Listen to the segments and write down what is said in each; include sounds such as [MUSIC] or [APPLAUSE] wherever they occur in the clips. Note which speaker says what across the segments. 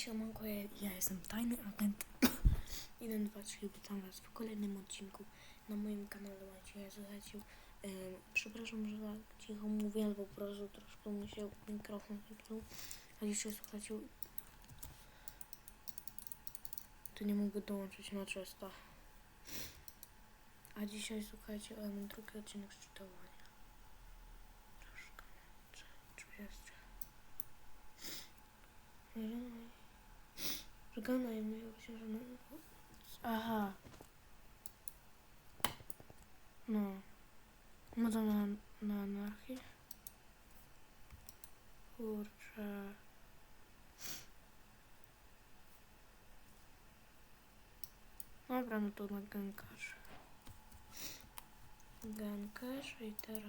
Speaker 1: Siemanko, ja, jestem tajny agent [COUGHS] 123, witam was w kolejnym odcinku na moim kanale Macie. Słuchajcie, em, przepraszam, że tak cicho mówię, ale po prostu troszkę mi się mikrofon zepsuł. A dzisiaj słuchajcie, tu nie mogę dołączyć na czysto. A dzisiaj słuchajcie, em, drugi odcinek szczytowania. Troszkę, Органа я его все же Ага. Ну. Мы там на, на анархии. Урча. Ну, прям тут на ганкаш. Ганкаш и Тарас.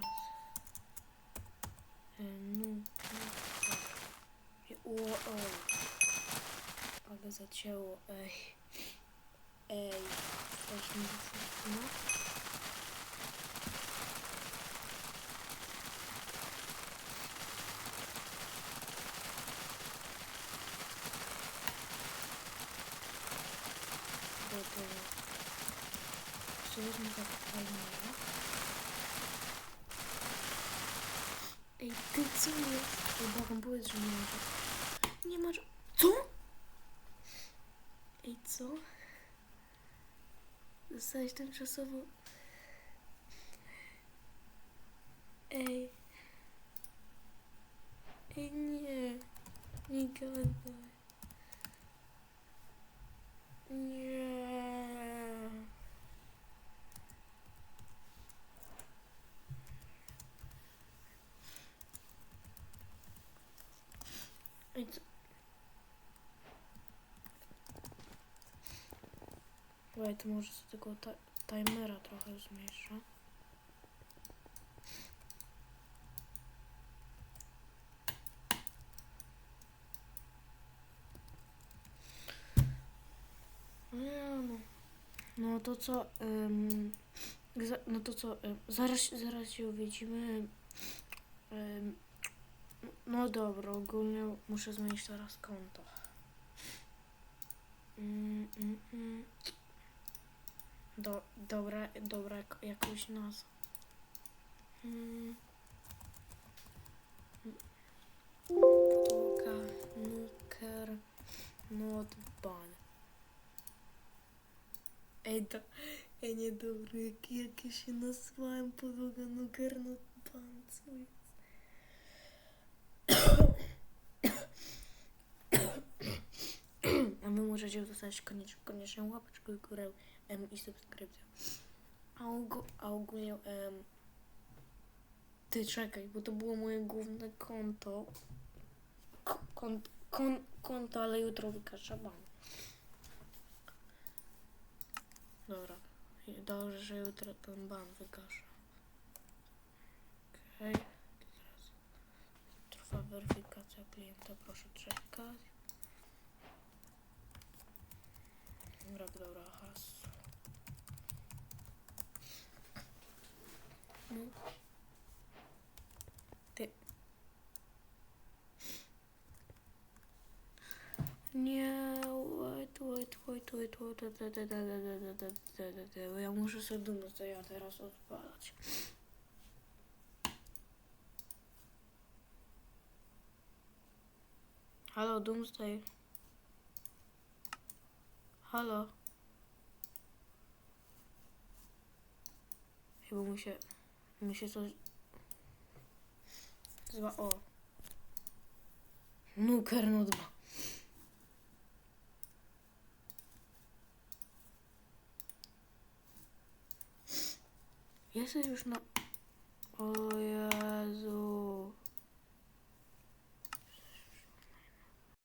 Speaker 1: Э, ну, ну, О, о. Zacięło, ej. Ej, coś mi no. Dobra. Co tak fajnego? Ej, ty co jest? Ej, powiedz, że nie masz... Nie masz... Co? Zostałeś tymczasowo... Ej. Ej, nie. Nie gadaj. Nie. Ej, Słuchaj, to może z tego timera trochę zmniejszę. Nie no. No to co, za, no to co, ym, zaraz, zaraz się widzimy. Ym, no dobra, ogólnie muszę zmienić teraz konto. Do, dobra, dobra, jak- jakąś nazwę. Mm. Podłoga, nuker, notban. Ej, to, ej, niedobry, jak, jak ja się nazwałem podłoga, nuker, notban, co jest? [COUGHS] A wy możecie dostać koniecznie, koniecznie łapeczkę w górę em, i subskrypcję. A, ogó- a ogólnie em, ty czekaj, bo to było moje główne konto. K- Kont, kon, konto, ale jutro wykażę ban. Dobra. Dobrze, że jutro ten ban wykażę. Okej. Teraz trwa weryfikacja klienta, proszę czekać. Dobra, dobra, hasło. No. Ty. Nie, wait, wait, wait, da, da, da, da, da, da, da, da, da, da. Ja muszę sobie dumać, to ja teraz odpalać. Halo, Doomsday. Halo. Chyba mu się... mu się coś... Zła... O. Nuker no dwa. Если нужно... Ой, азу.